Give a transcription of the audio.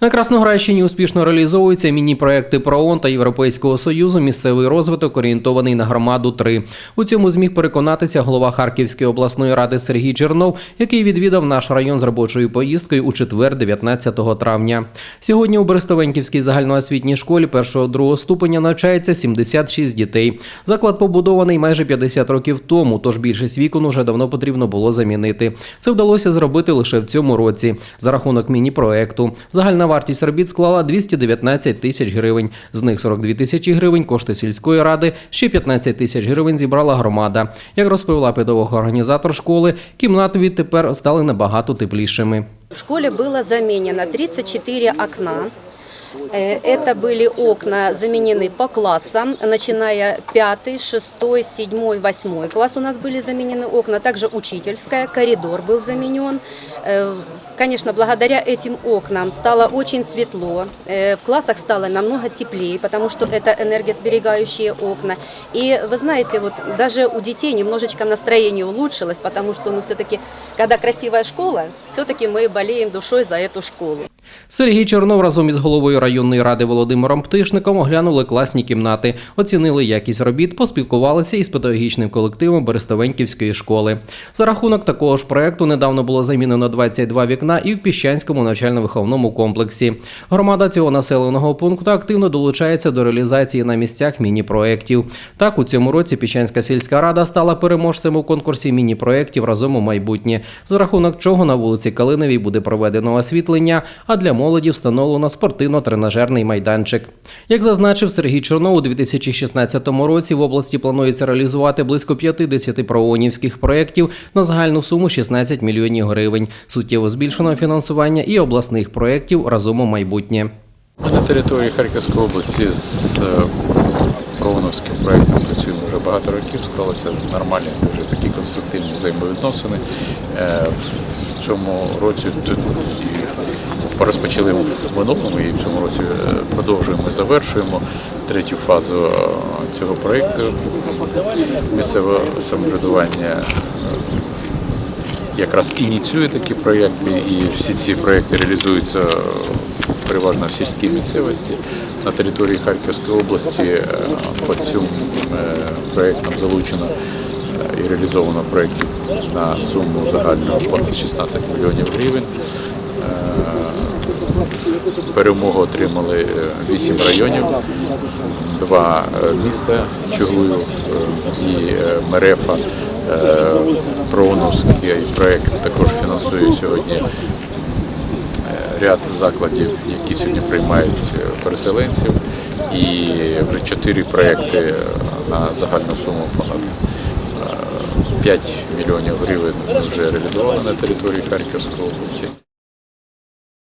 На Красноградщині успішно реалізовуються міні-проекти ПРООН та Європейського союзу. Місцевий розвиток орієнтований на громаду 3 У цьому зміг переконатися голова Харківської обласної ради Сергій Чернов, який відвідав наш район з робочою поїздкою у четвер, 19 травня. Сьогодні у Берестовенківській загальноосвітній школі першого-другого ступеня навчається 76 дітей. Заклад побудований майже 50 років тому, тож більшість вікон уже давно потрібно було замінити. Це вдалося зробити лише в цьому році за рахунок міні-проекту. Загальна вартість робіт склала 219 тисяч гривень. З них 42 тисячі гривень кошти сільської ради, ще 15 тисяч гривень зібрала громада. Як розповіла педагог-організатор школи, кімнати відтепер стали набагато теплішими. В школе было заменено 34 окна. Э, Это были окна заменены по классам, начиная 5, 6, 7, 8 класс у нас были заменены окна, также учительская, коридор был заменен. Э, Конечно, благодаря этим окнам стало очень светло, Э, в классах стало намного теплее, потому что это энергосберегающие окна. И вы знаете, вот даже у детей немножечко настроение улучшилось, потому что, ну, все-таки, когда красивая школа, все-таки мы болеем душой за эту школу. Сергій Чернов разом із головою районної ради Володимиром Птишником оглянули класні кімнати, оцінили якість робіт, поспілкувалися із педагогічним колективом Берестовенківської школи. За рахунок такого ж проекту недавно було замінено 22 вікна і в Піщанському навчально-виховному комплексі. Громада цього населеного пункту активно долучається до реалізації на місцях міні-проєктів. Так, у цьому році Піщанська сільська рада стала переможцем у конкурсі міні-проєктів разом у майбутнє, за рахунок чого на вулиці Калиновій буде проведено освітлення, а для молоді встановлено спортивно-тренажерний майданчик. Як зазначив Сергій Чорнов, у 2016 році в області планується реалізувати близько 50 проонівських проєктів на загальну суму 16 мільйонів гривень. Суттєво збільшено фінансування і обласних проєктів разом у майбутнє. На території Харківської області з е, Провоновським проєктом працюємо вже багато років, склалися нормальні, дуже такі конструктивні взаємовідносини. Е, В цьому році розпочали в минулому і в цьому році е, продовжуємо і завершуємо третю фазу е, цього проєкту. Місцеве самоврядування е, якраз ініціює такі проєкти, і всі ці проєкти реалізуються переважно в сільській місцевості. На території Харківської області по е, проєктам залучено і реалізовано проєктів на суму загальну понад 16 мільйонів гривень. Перемогу отримали е, 8 районів, два е, міста Чугую е, і Мерефа. Проуновський проєкт також фінансує сьогодні ряд закладів, які сьогодні приймають переселенців. І вже чотири проєкти на загальну суму понад е, 5 мільйонів гривень вже реалізовано на території Харківської області.